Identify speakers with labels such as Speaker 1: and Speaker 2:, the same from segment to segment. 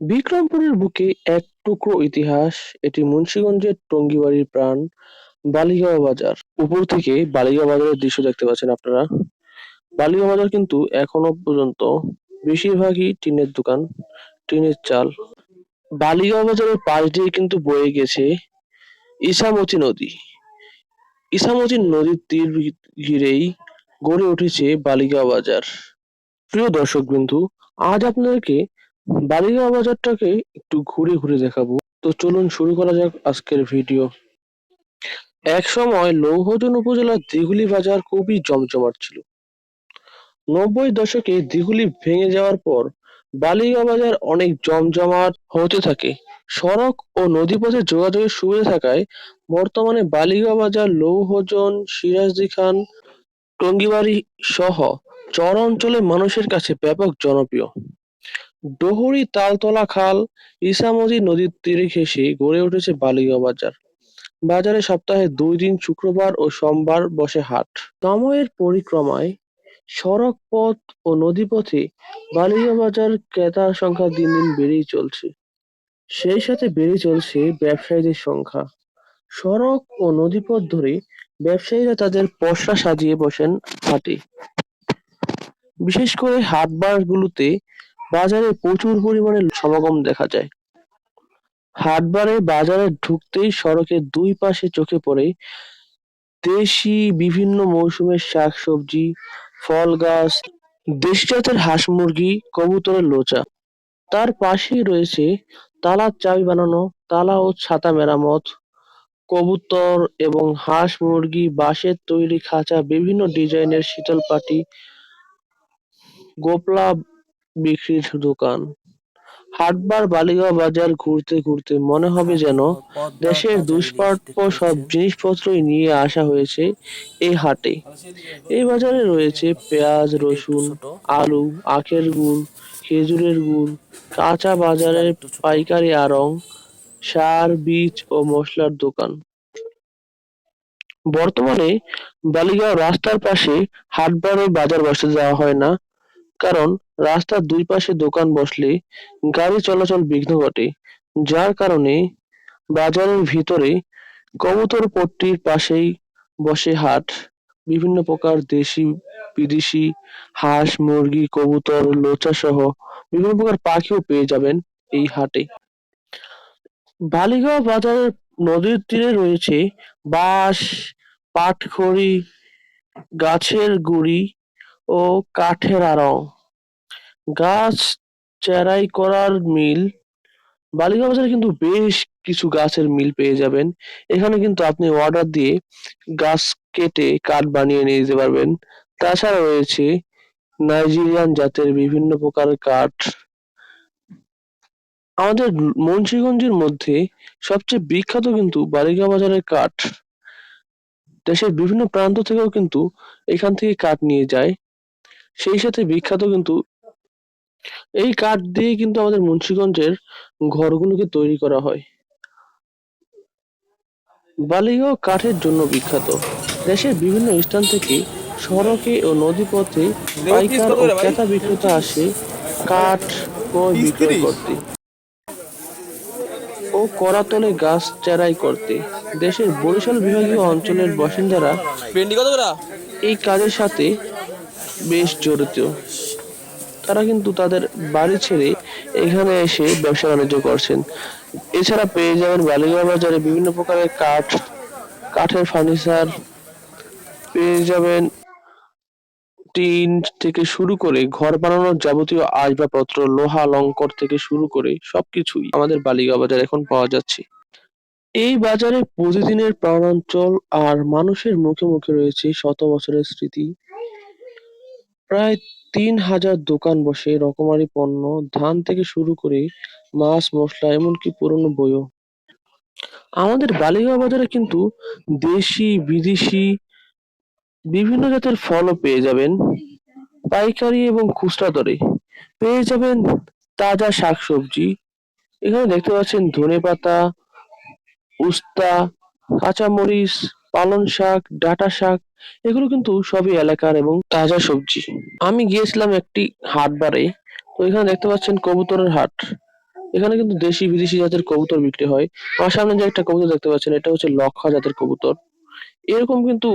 Speaker 1: বিক্রমপুরের বুকে এক টুকরো ইতিহাস, এটি মুন্সিগঞ্জের টঙ্গিবাড়ির প্রাণ, বালিগাঁও বাজার। উপর থেকে বালিগাঁও বাজারের দৃশ্য দেখতে পাচ্ছেন আপনারা। বালিগাঁও বাজার কিন্তু এখনও পর্যন্ত বেশিরভাগই টিনের দোকান, টিনের চাল। বালিগাঁও বাজারের পাশ দিয়ে কিন্তু বয়ে গেছে ইসামতি নদী। ইসামতি নদীর তীর ঘিরেই গড়ে উঠেছে বালিগাঁও বাজার। প্রিয় দর্শক বিন্দু আজ আপনাদেরকে বালিগাঁও বাজারটাকে একটু ঘুরে ঘুরে দেখাবো। তো চলুন শুরু করা যাক আজকের ভিডিও। এক সময় লৌহজন উপজেলার দিঘুলি বাজার খুবই জমজমাট ছিল। নব্বই দশকে দিঘুলি ভেঙে যাওয়ার পর বালিগাঁও বাজার অনেক জমজমাট হতে থাকে। সড়ক ও নদীপথে যোগাযোগের সুবিধা থাকায় বর্তমানে বালিগাঁও বাজার, লৌহজন, সিরাজদি খান, টঙ্গিবাড়ি সহ চর অঞ্চলে মানুষের কাছে ব্যাপক জনপ্রিয়। ডহুরি তালতলা খাল ইসামতি নদীর তীরে ঘেঁষে গড়ে উঠেছে বালিগাঁও বাজার। বাজারে সপ্তাহে দুই দিন শুক্রবার ও সোমবার বসে হাট। সময়ের পরিক্রমায় সড়ক পথ ও নদীপথে বালিগাঁও বাজার ক্রেতার সংখ্যা দিন দিন বেড়েই চলছে। সেই সাথে বেড়ে চলছে ব্যবসায়ীদের সংখ্যা। সড়ক ও নদীপথ ধরে ব্যবসায়ীরা তাদের পসরা সাজিয়ে বসেন হাটে। বিশেষ করে হাট বারগুলোতে বাজারে প্রচুর পরিমাণে সমাগম দেখা যায়। হাটবারে বাজারে ঢুকতেই সড়কের দুই পাশে চোখে পড়ে দেশি বিভিন্ন মৌসুমের শাকসবজি, ফল গাছ দেশি জাতের হাঁস মুরগি, কবুতরের লোচা। তার পাশেই রয়েছে তালার চাবি বানানো, তালা ও ছাতা মেরামত, কবুতর এবং হাঁস মুরগি, বাঁশের তৈরি খাঁচা, বিভিন্ন ডিজাইনের শীতল পাটি, গোপলা বিক্রির দোকান। হাটবার বালিগাঁও বাজার ঘুরতে ঘুরতে মনে হবে যেন দেশের দুষ্প্রাপ্য সব জিনিসপত্রই নিয়ে আসা হয়েছে এই হাটে। এই বাজারে রয়েছে পেঁয়াজ, রসুন, আলু, আখের গুড়, খেজুরের গুড়, কাঁচা বাজারের পাইকারি আড়ং, সার, বীজ ও মশলার দোকান। বর্তমানে বালিগাঁও রাস্তার পাশে হাটবারে বাজার বসতে দেওয়া হয় না। কারণ রাস্তার দুই পাশে দোকান বসলে গাড়ি চলাচল বিঘ্ন ঘটে, যার কারণে বাজারের ভিতরে কবুতর পট্টির পাশেই বসে হাট, বিভিন্ন প্রকার দেশি, বিদেশি হাঁস, মুরগি, কবুতর, লোচা সহ বিভিন্ন প্রকার পাখিও পেয়ে যাবেন এই হাটে। বালিগাঁও বাজারের নদীর তীরে রয়েছে বাঁশ, পাটখড়ি, গাছের গুড়ি ও কাঠের আড়ং। গাছ চেরাই করার মিল। বালিগাঁও বাজারে কিন্তু বেশ কিছু গাছের মিল পেয়ে যাবেন। এখানে কিন্তু আপনি অর্ডার দিয়ে গাছ কেটে কাঠ বানিয়ে নিয়ে যেতে পারবেন। তাছাড়া রয়েছে নাইজেরিয়ান জাতের বিভিন্ন প্রকার কাঠ। আমাদের মুন্সিগঞ্জের মধ্যে সবচেয়ে বিখ্যাত কিন্তু বালিগাঁও বাজারের কাঠ। দেশের বিভিন্ন প্রান্ত থেকেও কিন্তু এখান থেকে কাঠ নিয়ে যায়। সেই সাথে বিখ্যাত কিন্তু এই কাঠ দিয়ে কিন্তু আমাদের মুন্সীগঞ্জের ঘরগুলোকে তৈরি করা হয়। বালিগাঁও কাঠের জন্য বিখ্যাত। দেশের বিভিন্ন স্থান থেকে সড়কে ও নদীপথে পাইকার ও ক্রেতা বিক্রেতা আসে কাঠ ক্রয় বিক্রয় করতে ও করাতলে গাছ চেরাই করতে। দেশের বরিশাল বিভাগীয় অঞ্চলের বাসিন্দারা এই কাজের সাথে বেশ জড়িত। তারা কিন্তু তাদের বাড়ি ছেড়ে এখানে এসে ব্যবসা বাণিজ্য করছেন। এছাড়া পেয়ে যাবেন বালিগাঁও বাজারে বিভিন্ন প্রকারের কাঠ, কাঠের ফার্নিচার, পেয়ে যাবেন টিন থেকে শুরু করে ঘর বানানোর যাবতীয় আসবাবপত্র, লোহা, লঙ্কর থেকে শুরু করে সবকিছুই আমাদের বালিগাঁও বাজার এখন পাওয়া যাচ্ছে। এই বাজারে প্রতিদিনের প্রাণাঞ্চল আর মানুষের মুখে মুখে রয়েছে শত বছরের স্মৃতি। প্রায় তিন হাজার দোকান বসে রকমারি পণ্য, ধান থেকে শুরু করে মাছ, মশলা, এমনকি পুরনো বইও। আমাদের বালিগাঁও বাজারে কিন্তু দেশি, বিদেশি বিভিন্ন জাতের ফলও পেয়ে যাবেন। পাইকারি এবং খুচরা দরে পেয়ে যাবেন তাজা শাকসবজি। এখানে দেখতে পাচ্ছেন ধনেপাতা, উস্তা, কাঁচামরিচ পালং শাক, ডাঁটা শাক, এগুলো কিন্তু সবই এলাকার এবং তাজা সবজি। আমি গিয়েছিলাম একটি হাট বারে, তো এখানে দেখতে পাচ্ছেন কবুতরের হাট। এখানে কিন্তু দেশি বিদেশি জাতের কবুতর বিক্রি হয়। আমার সামনে যে একটা কবুতর দেখতে পাচ্ছেন, এটা হচ্ছে লক্ষা জাতের কবুতর। এরকম কিন্তু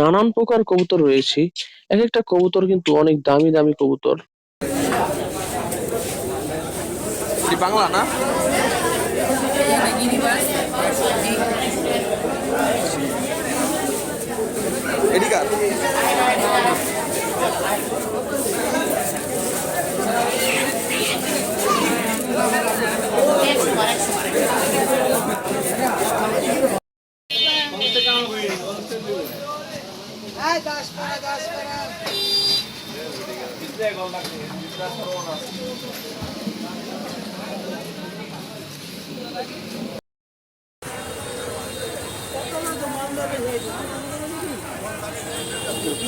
Speaker 1: নানান প্রকার কবুতর রয়েছে। এক একটা কবুতর কিন্তু অনেক দামি দামি কবুতর।
Speaker 2: বাংলা না? এডিকার Thank you.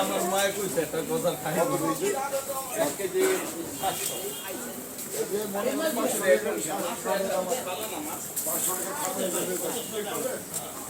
Speaker 2: আমার মায়ের কইছে একটা কথা খাই এক কেজি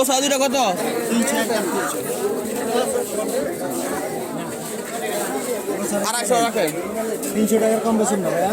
Speaker 2: হ্যালো সাজুটা কত আড়াইশো রাখেন
Speaker 3: তিনশো টাকার কম বেশি না ভাইয়া।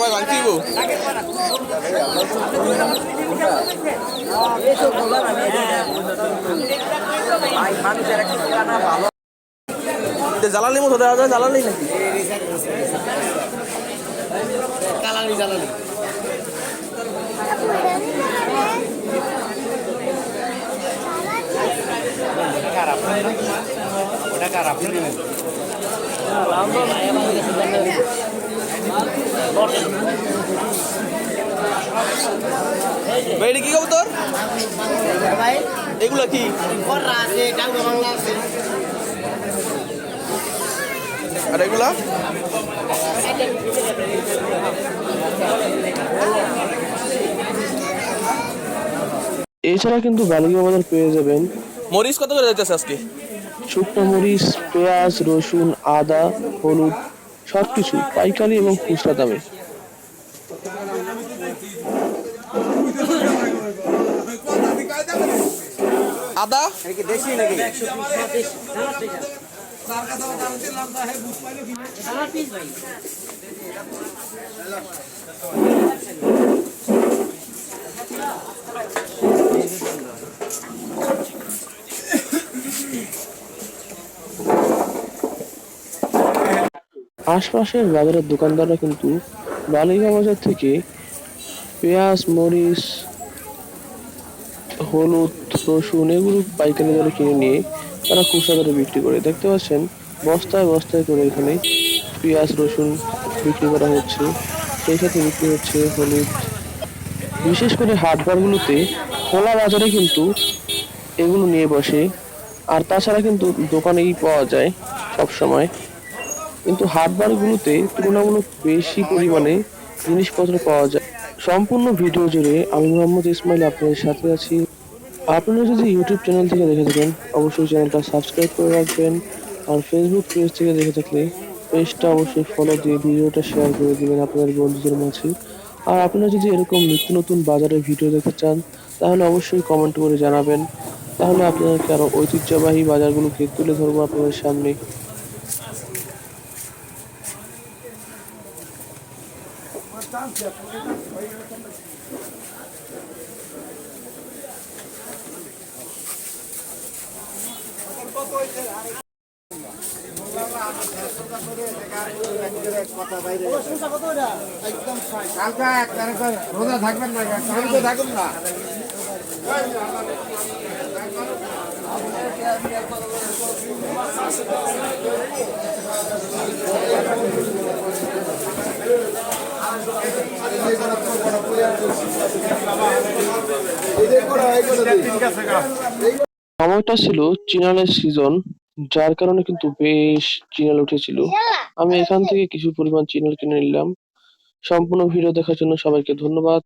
Speaker 2: বড় ভাই বাংতুইব জ্বালানি মতো দেওয়া যায় জ্বালানি নাকি?
Speaker 3: কালালি জ্বালানি ওটা
Speaker 2: ভাই এটা কি কবুতর? এগুলো কি? আর এগুলা?
Speaker 1: এছাড়া কিন্তু বালিকা বাজার পেয়ে যাবেন।
Speaker 2: মরিচ কত করে যাইতেছে আজকে?
Speaker 1: শুকনো মরিচ পেঁয়াজ রসুন আদা হলুদ সবকিছু পাইকারি এবং খুচরা দামে।
Speaker 2: আদা?
Speaker 3: দেশি
Speaker 1: আশপাশের বাজারের দোকানদাররা কিন্তু বালিগা বাজার থেকে পেঁয়াজ, মরিচ, হলুদ, রসুন এগুলো পাইকারি দরে কিনে নিয়ে তারা খুচরা দরে বিক্রি করে। দেখতে পাচ্ছেন, বস্তায় বস্তায় করে এখানে পেঁয়াজ, রসুন বিক্রি করা হচ্ছে। সেই সাথে বিক্রি হচ্ছে হলুদ। বিশেষ করে হাটবারগুলোতে খোলা বাজারে কিন্তু এগুলো নিয়ে বসে। আর তাছাড়া কিন্তু দোকানেই পাওয়া যায় সব সময় কিন্তু হাটবারগুলোতে তুলনামূলক বেশি পরিমাণে জিনিসপত্র পাওয়া যায়। সম্পূর্ণ ভিডিও জুড়ে আমি মোহাম্মদ ইসমাইল আপনাদের সাথে আছি। আপনারা যদি ইউটিউব চ্যানেল থেকে দেখে থাকেন, অবশ্যই চ্যানেলটা সাবস্ক্রাইব করে রাখবেন। আর ফেসবুক পেজ থেকে দেখে থাকলে পেজটা অবশ্যই ফলো দিয়ে ভিডিওটা শেয়ার করে দিবেন আপনাদের বন্ধুদের মাঝে। আর আপনারা যদি এরকম নিত্য নতুন বাজারের ভিডিও দেখতে চান, তাহলে অবশ্যই কমেন্ট করে জানাবেন। তাহলে আপনাদেরকে আরও ঐতিহ্যবাহী বাজারগুলোকে তুলে ধরবো আপনাদের সামনে।
Speaker 3: রোজা থাকবেন না থাকুন না
Speaker 1: সময়টা ছিল চিনালের সিজন যার কারণে কিন্তু বেশ চিনাল উঠেছিল। আমি এখান থেকে কিছু পরিমাণ চিনাল কিনে নিলাম। সম্পূর্ণ ভিডিও দেখার জন্য সবাইকে ধন্যবাদ।